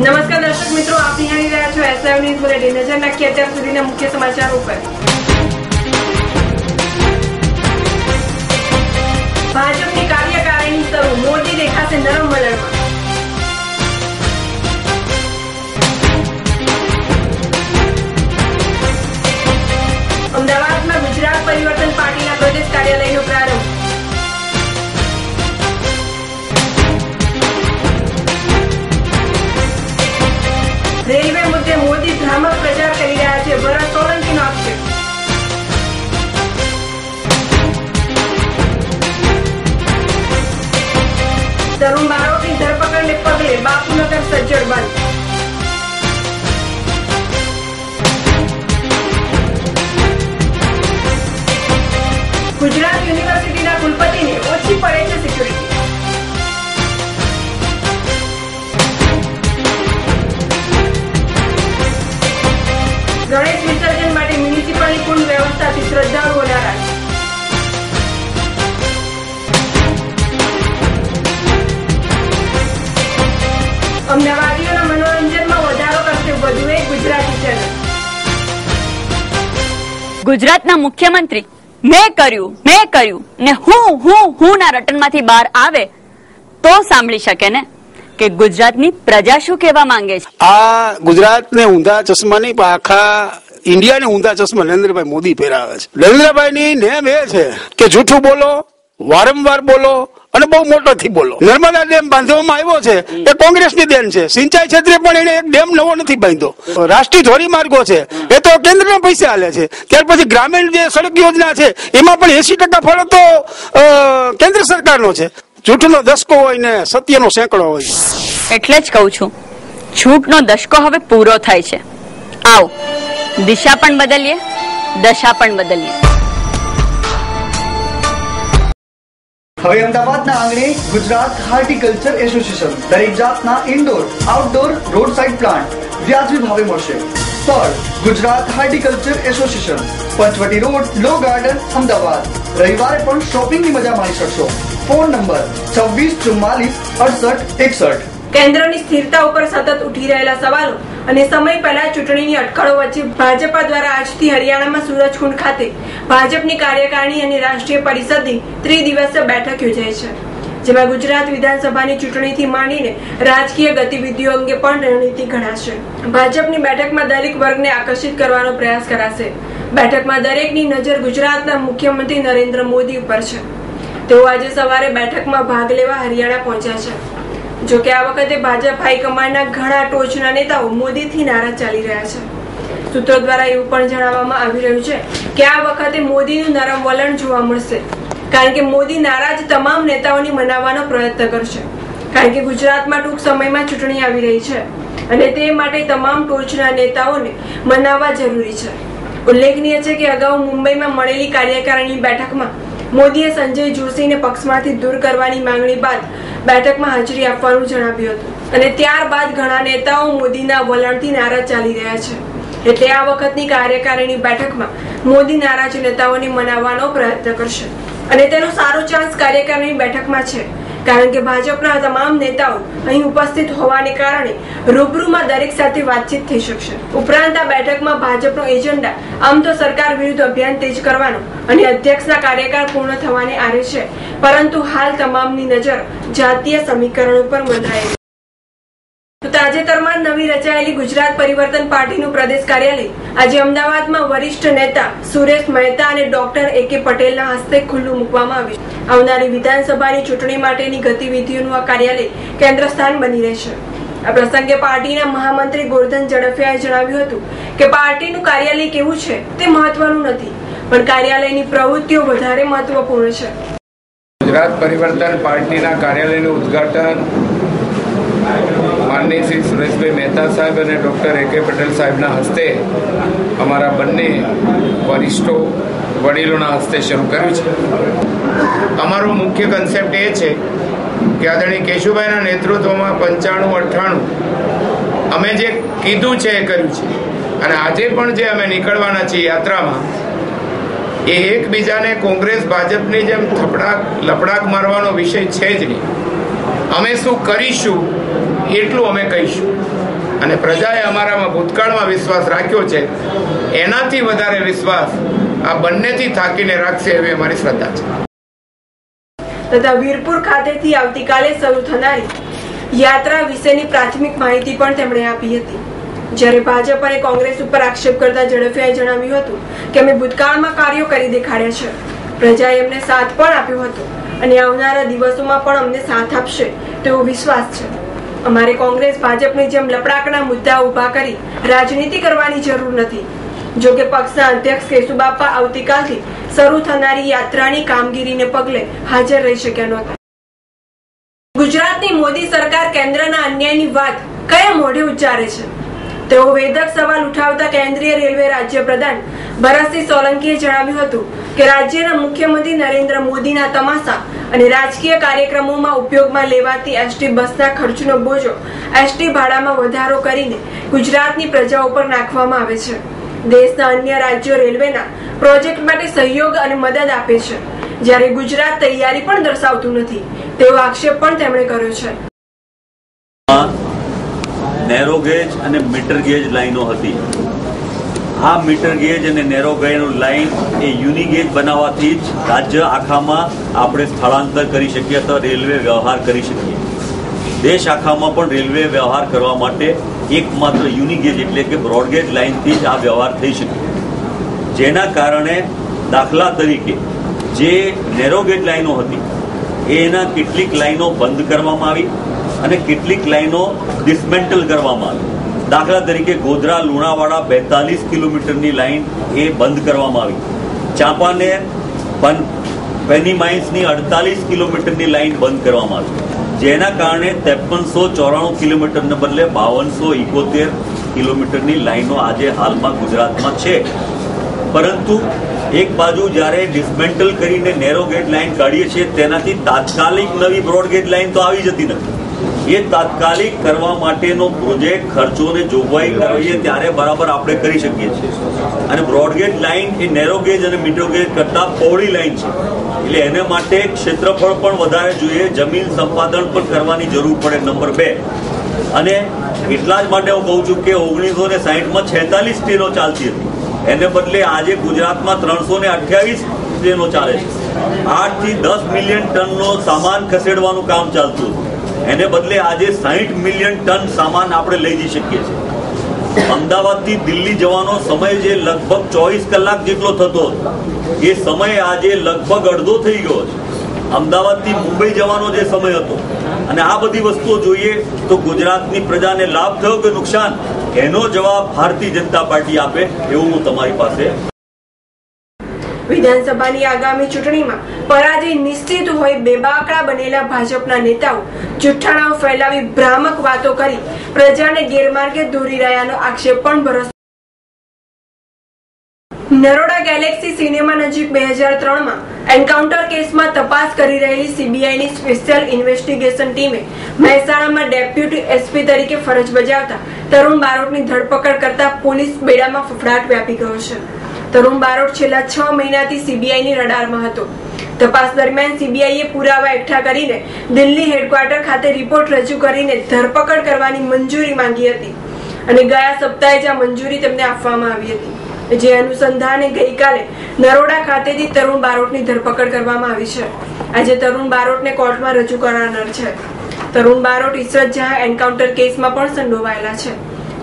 નમસ્કાર દર્શક મિત્રો, આપ નિહાળી રહ્યા છો એસઆઈ ન્યૂઝ બુલેટિન નજર નાખીએ અત્યાર સુધીના મુખ્ય સમાચારો પર ભાજપની કાર્યકારીણી શરૂ મોદી દેખાશે નરમ વલણમાં. અમદાવાદમાં ગુજરાત પરિવર્તન પાર્ટીના પ્રદેશ કાર્યાલયનો પ્રારંભ. ગુજરાતના મુખ્યમંત્રી મેં કર્યું મેં કર્યું ને હું હું હું ના રટનમાંથી બહાર આવે તો સાંભળી શકે ને? કે ગુજરાતની પ્રજા શું કહેવા માંગે છે? આ ગુજરાતને ઊંધા ચશ્મા નહીં પણ આખા ઇન્ડિયાને ઊંધા ચશ્મા નરેન્દ્રભાઈ મોદી પહેરાવે છે. નરેન્દ્રભાઈની નેમ એ છે કે જૂઠું બોલો, વારંવાર બોલો અને બહુ મોટોથી બોલો. નર્મદા ડેમ બાંધવામાં આવ્યો છે, એ કોંગ્રેસની દેન છે. સિંચાઈ ક્ષેત્રે પણ એને એક ડેમ નવો નથી બાંધ્યો. રાષ્ટ્રીય ધોરીમાર્ગો છે. એ તો કેન્દ્રના પૈસે હાલે છે. ત્યાર પછી ગ્રામીણ જે સડક યોજના છે, એમાં પણ એસી ટકા ફળ તો કેન્દ્ર સરકારનો છે. જૂઠનો દસકો હોય ને સત્યનો સેંકડો હોય. એટલે જ કહું છું છૂટનો દશકો હવે પૂરો થાય છે. આવો, દિશા પણ બદલીએ, દશા પણ બદલીએ. હવે અમદાવાદના આંગણે ગુજરાત હાર્ટિકલ્ચર એસોસિએશન, દરેક જાતના indoor outdoor road side plant વ્યાજબી ભાવે મળશે. સ્થળ, Gujarat horticulture association, Panchavati road law garden Ahmedabad. રવિવારે પણ શોપિંગની મજા માણી શકશો. ફોન નંબર છવ્વીસ ચુમ્માલીસ અડસઠ એકસઠ. કેન્દ્રની સ્થિરતા ઉપર સતત ઉઠી રહેલા સવાલો અને સમય પહેલા ચૂંટણીની અટકળો વચ્ચે ભાજપા દ્વારા આજથી હરિયાણામાં સુરજકુંડ ખાતે ભાજપની કાર્યકારિણી અને રાષ્ટ્રીય પરિષદની ત્રિદિવસીય બેઠક યોજાઈ છે. જેમાં ગુજરાત વિધાનસભાની ચૂંટણીથી માંડીને રાજકીય ગતિવિધિઓ અંગે પણ રણનીતિ ઘડાશે. ભાજપની બેઠકમાં દરેક વર્ગને આકર્ષિત કરવાનો પ્રયાસ કરાશે. બેઠકમાં દરેકની નજર ગુજરાતના મુખ્યમંત્રી નરેન્દ્ર મોદી ઉપર છે. તેઓ આજે સવારે બેઠકમાં ભાગ લેવા હરિયાણા પહોંચ્યા છે. જો કે આ વખતે ભાજપ હાઈકમાન્ડના ઘણા ટોચના નેતાઓ મોદીથી નારાજ ચાલી રહ્યા છે. સૂત્રો દ્વારા એવું પણ જણાવવામાં આવી રહ્યું છે કે આ વખતે મોદીનું નરમ વલણ જોવા મળશે, કારણ કે મોદી નારાજ તમામ નેતાઓની મનાવવાનો પ્રયત્ન કરશે. કારણ કે ગુજરાતમાં ટૂંક સમયમાં ચૂંટણી આવી રહી છે અને તે માટે તમામ ટોચના નેતાઓને મનાવવા જરૂરી છે. ઉલ્લેખનીય છે કે અગાઉ મુંબઈમાં મળેલી કાર્યકારીણી બેઠકમાં મોદીએ સંજય જોશીને પક્ષમાંથી દૂર કરવાની માંગણી બાદ બેઠકમાં હાજરી આપવાનું જણાવ્યું હતું. અને ત્યારબાદ ઘણા નેતાઓ મોદીના વલણથી નારાજ ચાલી રહ્યા છે. એટલે આ વખતની કાર્યકારિણી બેઠકમાં મોદી નારાજ નેતાઓને મનાવવાનો પ્રયત્ન કરશે. અને તેનો સારો ચાન્સ કાર્યકારિણી બેઠકમાં છે. કારણ કે ભાજપના તમામ નેતાઓ અહીં ઉપસ્થિત હોવાને કારણે રૂબરૂમાં દરેક સાથે વાતચીત થઈ શકશે. ઉપરાંત આ બેઠકમાં ભાજપનો એજન્ડા, આમ તો સરકાર વિરુદ્ધ અભિયાન તેજ કરવાનો અને અધ્યક્ષના કાર્યકાળ પૂર્ણ થવાને આરે છે. પરંતુ હાલ તમામની નજર જાતીય સમીકરણ ઉપર મંડાયેલી તાજેતરમાં નવી રચાયેલી ગુજરાત પરિવર્તન પાર્ટીનું પ્રદેશ કાર્યાલય આજે અમદાવાદમાં વરિષ્ઠ નેતા સુરેશ મહેતા અને ડોક્ટર એ કે પટેલના હસ્તે ખુલ્લું મૂકવામાં આવ્યું આવનારી વિધાનસભાની ચૂંટણી માટેની ગતિવિધિઓનું આ કાર્યાલય કેન્દ્ર સ્થાન બની રહેશે. આ પ્રસંગે પાર્ટીના મહામંત્રી ગોરધન ઝડફિયાએ જણાવ્યું હતું કે પાર્ટીનું કાર્યાલય કેવું છે તે મહત્વનું નથી, પણ કાર્યાલયની પ્રવૃત્તિઓ વધારે મહત્વપૂર્ણ છે. ગુજરાત પરિવર્તન પાર્ટીના કાર્યાલયનું ઉદ્ઘાટન માનનીય શ્રી સુરેશભાઈ મહેતા સાહેબ અને ડૉક્ટર એ કે પટેલ સાહેબના હસ્તે અમારા બંને વરિષ્ઠો વડીલોના હસ્તે શરૂ કર્યું છે. અમારો મુખ્ય કન્સેપ્ટ એ છે કે આદરણીય કેશુભાઈના નેતૃત્વમાં પંચાણું, અઠ્ઠાણું. અમે જે કીધું છે એ કર્યું છે. અને આજે પણ જે અમે નીકળવાના છીએ યાત્રામાં, એ એકબીજાને કોંગ્રેસ ભાજપની જેમ થપડાક, લપડાક મારવાનો વિષય છે જ નહીં. અમે શું કરીશું એટલું અમે કહીશું. અને પ્રજાએ અમારામાં ભૂતકાળમાં વિશ્વાસ રાખ્યો છે, એનાથી વધારે વિશ્વાસ આ બંનેથી થાકીને રાખશે એવી અમારી શ્રદ્ધા છે. તથા વીરપુર ખાતેથી આવતીકાલે શરૂ થનારી યાત્રા વિશેની પ્રાથમિક માહિતી પણ તેમણે આપી હતી. જ્યારે ભાજપ અને કોંગ્રેસ ઉપર આક્ષેપ કરતા ઝડફિયાએ જણાવ્યું હતું કે અમે ભૂતકાળમાં કાર્યો કરી દેખાડ્યા છે. પ્રજાએ એમને સાથ પણ આપ્યો હતો અને આવનારા દિવસોમાં પણ અમને સાથ આપશે તેવો વિશ્વાસ છે. અમારે કોંગ્રેસ ભાજપની જેમ લપડાકના મુદ્દા ઊભા કરી રાજનીતિ કરવાની જરૂર નથી. જો કે પક્ષના અધ્યક્ષ કેશુબાપા આવતીકાલથી શરૂ થનારી યાત્રાની કામગીરીને પગલે હાજર રહી શક્યા નહોતા. ગુજરાતની મોદી સરકાર કેન્દ્રના અન્યાયની વાત કયા મોઢે ઉચ્ચારે છે? તેઓ વેધક સવાલ ઉઠાવતા કેન્દ્રીય રેલવે રાજ્ય પ્રધાન ભરતસિંહ સોલંકીએ જણાવ્યું હતું કે રાજ્યના મુખ્યમંત્રી નરેન્દ્ર મોદીના તમાશા અને રાજકીય કાર્યક્રમોમાં ઉપયોગમાં લેવાતી એસટી બસના ખર્ચનો બોજો એસટી ભાડામાં વધારો કરીને ગુજરાતની પ્રજા ઉપર નાખવામાં આવે છે. દેશના અન્ય રાજ્યો રેલવેના પ્રોજેક્ટ માટે સહયોગ અને મદદ આપે છે. જ્યારે ગુજરાત તૈયારી પણ દર્શાવતું નથી, તેવો આક્ષેપ પણ તેમણે કર્યો છે. નેરો ગેજ અને મીટર ગેજ લાઈનો હતી. આ મીટર ગેજ અને નેરો ગેજ લાઈન એ યુની ગેજ બનાવવાથી જ રાજ્ય આખામાં આપણે સ્થળાંતર કરી શકીએ તો રેલવે વ્યવહાર કરી શકીએ. દેશ આખામાં પણ રેલવે વ્યવહાર કરવા માટે એકમાત્ર યુનિગેજ એટલે કે બ્રોડગેજ લાઇનથી જ આ વ્યવહાર થઈ શકે. જેના કારણે દાખલા તરીકે જે નેરોગેજ લાઇનો હતી, એના કેટલીક લાઇનો બંધ કરવામાં આવી અને કેટલીક લાઇનો ડિસમેન્ટલ કરવામાં આવી. દાખલા તરીકે ગોધરા, લુણાવાડા બેતાલીસ કિલોમીટરની લાઇન એ બંધ કરવામાં આવી. ચાંપાનેર પેનીમાઇન્સની અડતાલીસ કિલોમીટરની લાઇન બંધ કરવામાં આવી. જેના કારણે ત્રેપનસો ચોરાણું કિલોમીટરને બદલે બાવનસો ઇકોતેર કિલોમીટરની લાઈનો આજે હાલમાં ગુજરાતમાં છે. પરંતુ એક બાજુ જ્યારે ડિસમેન્ટલ કરીને નેરો ગેજ લાઇન કાઢીએ છીએ, તેનાથી તાત્કાલિક નવી બ્રોડગેડ લાઇન તો આવી જતી નથી. એ તાત્કાલિક કરવા માટેનો પ્રોજેક્ટ, ખર્ચોને જોગવાઈ કરીએ ત્યારે બરાબર આપણે કરી શકીએ છીએ. અને બ્રોડગેજ લાઈન એ નેરો ગેજ અને મીટર ગેજ કરતા પહોળી લાઈન છે. એટલે એને માટે ક્ષેત્રફળ પણ વધારે જોઈએ, જમીન સંપાદન પણ કરવાની જરૂર પડે, નંબર બે. અને એટલા જ માટે હું કહું છું કે ઓગણીસો ને સાહીઠમાં છેતાલીસ ટ્રેનો ચાલતી હતી. એને બદલે આજે ગુજરાતમાં ત્રણસો ને અઠ્યાવીસ ટ્રેનો ચાલે છે. આઠથી દસ મિલિયન ટનનો સામાન ખસેડવાનું કામ ચાલતું હતું. એને બદલે આજે સાહીઠ મિલિયન ટન સામાન આપણે લઈ જઈ શકીએ છીએ. અમદાવાદથી દિલ્હી જવાનો સમય જે લગભગ ચોવીસ કલાક જેટલો થતો એ સમય આજે લગભગ અડધો થઈ ગયો છે. અમદાવાદથી મુંબઈ જવાનો જે સમય હતો, અને આ બધી વસ્તુઓ જોઈએ તો ગુજરાતની પ્રજાને લાભ થયો કે નુકસાન? એનો જવાબ ભારતીય જનતા પાર્ટી આપે, એવું હું તમારી પાસે વિધાનસભાની આગામી ચૂંટણીમાં પરાજય નિશ્ચિત હોય બેબાકડા બનેલા ભાજપના નેતાઓ જુઠ્ઠાણાઓ ફેલાવી ભ્રામક વાતો કરી પ્રજાને ગેરમાર્ગે દોરી રહ્યાનો આક્ષેપ પણ ભરસ નરોડા ગેલેક્સી સિનેમા નજીક બે હજાર ત્રણમાં એન્કાઉન્ટર કેસમાં તપાસ કરી રહેલી સીબીઆઈની સ્પેશિયલ ઇન્વેસ્ટિગેશન ટીમે મહેસાણામાં ડેપ્યુટી એસપી તરીકે ફરજ બજાવતા તરુણ બારોટની ધરપકડ કરતા પોલીસ બેડામાં ફફડાટ વ્યાપી ગયો છે. તરુણ બારોટ છેલ્લા છ મહિનાથી સીબીઆઈની રડારમાં હતો. તપાસ દરમિયાન સીબીઆઈએ પુરાવા એકઠા કરીને દિલ્હી હેડક્વાર્ટર ખાતે રિપોર્ટ રજૂ કરીને ધરપકડ કરવાની મંજૂરી માંગી હતી. અને ગયા સપ્તાહે જ આ મંજૂરી તેમને આપવામાં આવી હતી. જે અનુસંધાને ગઈકાલે નરોડા ખાતેથી તરુણ બારોટની ધરપકડ કરવામાં આવી છે. આજે તરુણ બારોટને કોર્ટમાં રજૂ કરાનાર છે. તરુણ બારોટ ઇસરત જહાં એન્કાઉન્ટર કેસમાં પણ સંડોવાયેલા છે.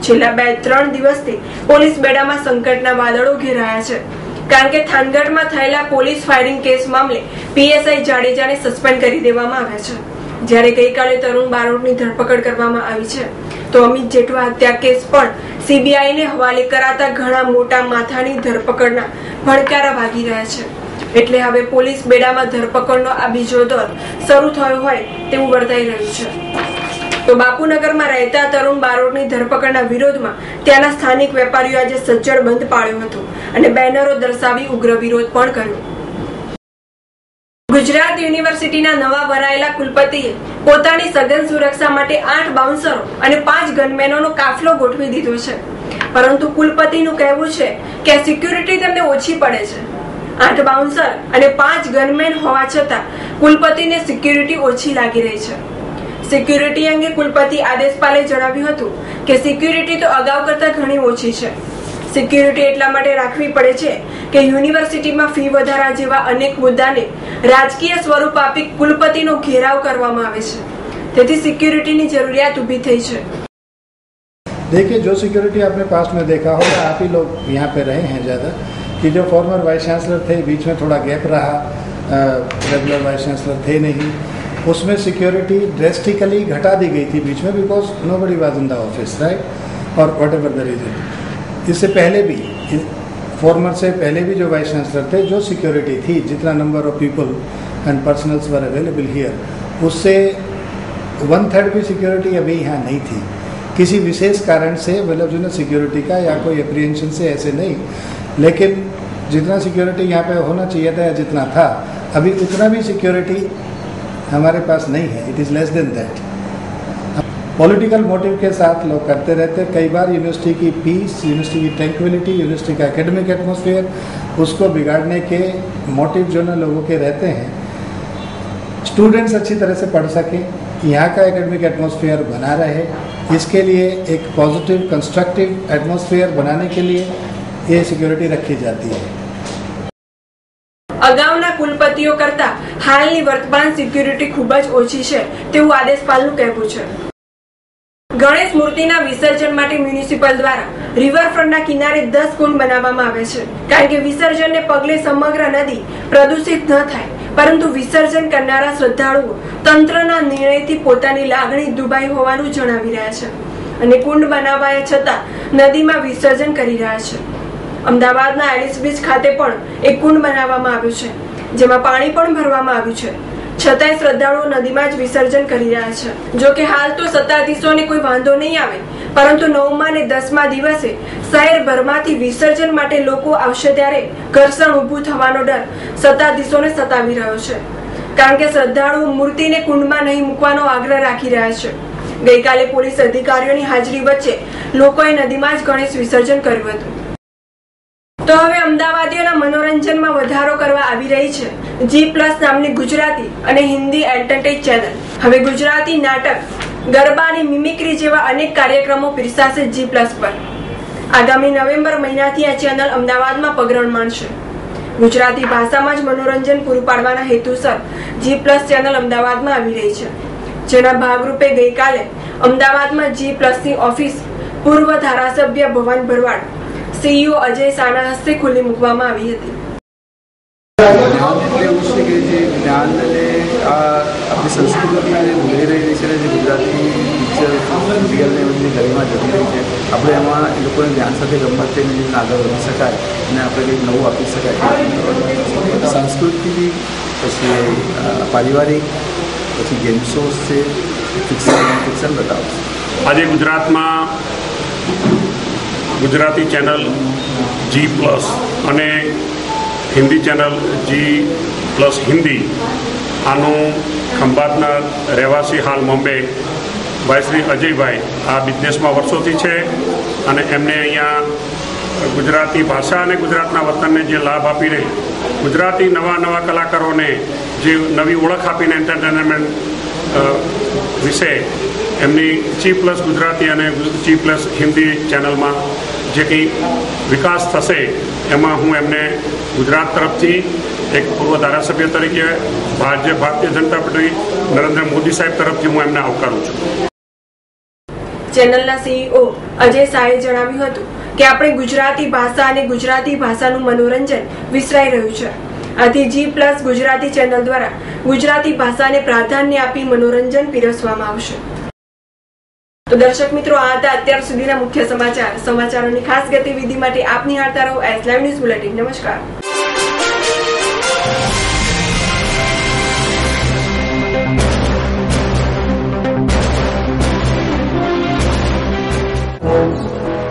છેલ્લા બે ત્રણ દિવસથી પોલીસ બેડામાં સંકટના વાદળો ઘેરાયા છે. કારણ કે થાનગઢમાં થયેલા પોલીસ ફાયરિંગ કેસ મામલે પીએસઆઈ જાડેજાને સસ્પેન્ડ કરી દેવામાં આવ્યા છે. જ્યારે ગઈકાલે તરુણ બારોટની ધરપકડ કરવામાં આવી છે. તો અમિત જેઠવા હત્યા કેસ પણ સીબીઆઈને હવાલે કરાતા ઘણા મોટા માથાની ધરપકડના ભડકારા ભાગી રહ્યા છે. એટલે હવે પોલીસ બેડામાં ધરપકડનો આ બીજો દોર શરૂ થયો હોય તેવું વર્તાઈ રહ્યું છે. તો બાપુનગરમાં રહેતા તરુણ બારોટની ધરપકડના વિરોધમાં ત્યાંના સ્થાનિક વેપારીઓ આજે સજ્જડ બંધ પાળ્યો હતો અને બેનરો દર્શાવી ઉગ્ર વિરોધ પણ કર્યો. ગુજરાત યુનિવર્સિટીના નવા ભરાયેલા કુલપતિએ પોતાની સઘન સુરક્ષા માટે આઠ બાઉન્સરો અને પાંચ ગનમેનોનો કાફલો ગોઠવી દીધો છે. પરંતુ કુલપતિનું કહેવું છે કે સિક્યુરિટી તેમને ઓછી પડે છે. આઠ બાઉન્સર અને પાંચ ગનમેન હોવા છતાં કુલપતિને સિક્યુરિટી ઓછી લાગી રહી છે. સિક્યુરિટી અંગે કુલપતિ આદેશપાલે જણાવ્યું હતું કે સિક્યુરિટી તો અગાઉ કરતા ઘણી ઓછી છે સિક્યુરિટી એટલા માટે રાખવી પડે છે કે યુનિવર્સિટીમાં ફી વધારા જેવા અનેક મુદ્દાને રાજકીય સ્વરૂપ આપી કુલપતિનો ઘેરાવ કરવામાં આવે છે તેથી સિક્યુરિટીની જરૂરિયાત ઊભી થઈ છે देखिए जो सिक्योरिटी आपने पास्ट में देखा होगा आप ही लोग यहाँ पे रहे हैं ज़्यादा कि जो फॉर्मर वाइस चांसलर थे बीच में थोड़ा गैप रहा रेगुलर वाइस चांसलर थे नहीं उसमें सिक्योरिटी ड्रेस्टिकली घटा दी गई थी बीच में because nobody was in the office right और वट एवर द रीजन इससे पहले भी फॉर्मर से पहले भी जो वाइस चांसलर थे, जो सिक्योरिटी थी, जितना number of people and personnels were available here उससे वन थर्ड भी सिक्योरिटी अभी यहाँ नहीं थी। किसी विशेष कारण से मतलब जो ना सिक्योरिटी का या कोई अप्रिहेंशन से ऐसे नहीं, लेकिन जितना सिक्योरिटी यहाँ पे होना चाहिए था या जितना था, अभी उतना भी सिक्योरिटी हमारे पास नहीं है it is less than that political motive के साथ लोग करते रहते हैं। कई बार यूनिवर्सिटी की पीस यूनिवर्सिटी की ट्रैंक्विलिटी यूनिवर्सिटी का एकेडमिक एटमोसफियर उसको बिगाड़ने के मोटिव जो ना लोगों के रहते हैं स्टूडेंट्स अच्छी तरह से पढ़ सकें, यहाँ का एकेडमिक एटमोसफियर बना रहे, इसके लिए एक पॉजिटिव कंस्ट्रक्टिव एटमॉस्फेयर बनाने के लिए ये सिक्योरिटी रखी जाती है અગાઉના કુલપતિઓ કરતા હાલની વર્તમાન સિક્યુરિટી ખૂબ જ ઓછી છે તેવું આદેશપાલનું કહેવું છે. ગણેશ મૂર્તિના વિસર્જન માટે મ્યુનિસિપલ દ્વારા રિવરફ્રન્ટના કિનારે દસ કુંડ બનાવવામાં આવે છે. કારણ કે વિસર્જનને પગલે સમગ્ર નદી પ્રદૂષિત ન થાય, પરંતુ વિસર્જન કરનારા શ્રદ્ધાળુઓ તંત્રના નિર્ણયથી પોતાની લાગણી દુબાઈ હોવાનું જણાવી રહ્યા છે અને કુંડ બનાવાયા છતાં નદીમાં વિસર્જન કરી રહ્યા છે. અમદાવાદના એલિસ બીચ ખાતે પણ એક કુંડ બનાવવામાં આવ્યું છે, જેમાં પાણી પણ ભરવામાં આવ્યું છે. છતાંય શ્રદ્ધાળુઓ નદીમાં જ વિસર્જન કરી રહ્યા છે. જો કે હાલ તો સત્તાધીશોને કોઈ વાંધો નહીં આવે, પરંતુ નવમા ને દસમા દિવસે શહેરભરમાંથી વિસર્જન માટે લોકો આવશે ત્યારે ઘર્ષણ ઊભું થવાનો ડર સત્તાધીશોને સતાવી રહ્યો છે. કારણ કે શ્રદ્ધાળુઓ મૂર્તિને કુંડમાં નહીં મૂકવાનો આગ્રહ રાખી રહ્યા છે. ગઈકાલે પોલીસ અધિકારીઓની હાજરી વચ્ચે લોકોએ નદીમાં જ ગણેશ વિસર્જન કર્યું હતું. તો હવે અમદાવાદીઓના મનોરંજનમાં વધારો કરવા આવી રહી છે. જી પ્લસ નામની ગુજરાતી અને હિન્દી એન્ટરટેન ચેનલ. હવે ગુજરાતી નાટક, ગરબાની મિમિક્રી જેવા અનેક કાર્યક્રમો પીરસાશે જી પ્લસ પર. આગામી નવેમ્બર મહિનાથી આ ચેનલ અમદાવાદમાં પગરણ માણશે. ગુજરાતી ભાષામાં જ મનોરંજન પૂરું પાડવાના હેતુસર જી પ્લસ ચેનલ અમદાવાદમાં આવી રહી છે. જેના ભાગરૂપે ગઈકાલે અમદાવાદમાં જી પ્લસની ઓફિસ પૂર્વ ધારાસભ્ય ભવન ભરવાડ સીઈઓ અજય સાના હસ્તે ખુલ્લી મૂકવામાં આવી હતી. આપણી સંસ્કૃતિને ભૂલી રહી છે અને જે ગુજરાતી પિક્ચર સિરિયલને બધી ગરીમાં જતી રહી છે આપણે એમાં એ લોકોને ધ્યાન સાથે ગમત થઈને જીવન આગળ વધી શકાય અને આપણે કંઈક નવું આપી શકાય. સંસ્કૃતિ પછી પારિવારિક પછી ગેમ શોઝ છે ફિક્શન ફિક્શન બતાવશે આજે ગુજરાતમાં ગુજરાતી ચેનલ જી પ્લસ અને Hindi channel G plus Hindi, આનું ખંભાતના રહેવાસી હાલ બોમ્બે ભાઈ શ્રી અજયભાઈ, આ બિઝનેસમાં વર્ષોથી છે અને એમને અહીંયા ગુજરાતી ભાષા અને ગુજરાતના વતનને જે લાભ આપી રહી, ગુજરાતી નવા નવા કલાકારોને જે નવી ઓળખ આપીને એન્ટરટેનમેન્ટ વિશે એમની ચી પ્લસ ગુજરાતી અને ચી પ્લસ હિન્દી ચેનલમાં જે કંઈ વિકાસ થશે એમાં હું એમને ગુજરાત તરફથી એક પૂર્વ ધારાસભ્ય તરીકે, ભારતીય ભારતીય જનતા પાર્ટી નરેન્દ્ર મોદી સાહેબ તરફથી હું એમને આવકારું છું. ચેનલના સીઈઓ અજય શાહે જણાવ્યું હતું કે આપણે ગુજરાતી ભાષા અને ગુજરાતી ભાષાનું મનોરંજન વિસરાઈ રહ્યું છે. આથી જી પ્લસ ગુજરાતી ચેનલ દ્વારા ગુજરાતી ભાષાને પ્રાધાન્ય આપી મનોરંજન પીરસવામાં આવશે. તો દર્શક મિત્રો, આ હતા અત્યાર સુધીના મુખ્ય સમાચાર સમાચારોની ખાસ ગતિવિધિ માટે આપ નિહાળતા રહો એસ લાઈવ ન્યૂઝ બુલેટિન નમસ્કાર Thank.